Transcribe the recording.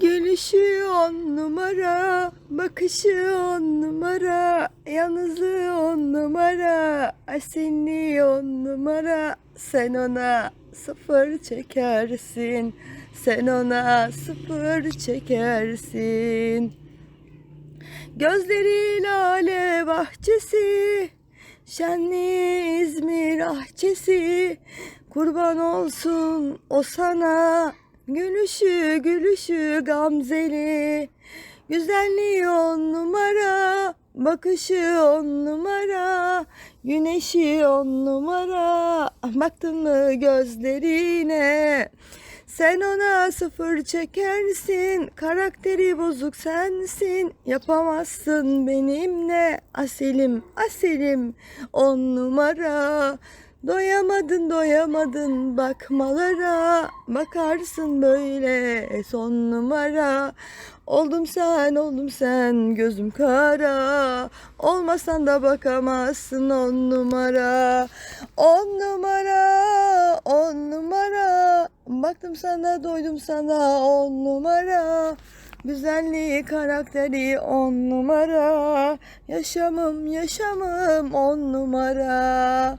Gülüşü on numara, bakışı on numara, yalnızlığı on numara, asenliği on numara. Sen ona sıfır çekersin, sen ona sıfır çekersin. Gözleri lale bahçesi, şenli İzmir ahçesi, kurban olsun o sana. Gülüşü gülüşü gamzeli, güzelliği on numara, bakışı on numara, güneşi on numara. Baktın mı gözlerine? Sen ona sıfır çekersin, karakteri bozuk sensin, yapamazsın benimle, aselim, aselim, on numara. Doyamadın doyamadın bakmalara, bakarsın böyle son numara. Oldum sen oldum sen gözüm kara, olmasan da bakamazsın on numara. On numara, on numara. Baktım sana doydum sana on numara. Güzelliği karakteri on numara. Yaşamım yaşamım on numara.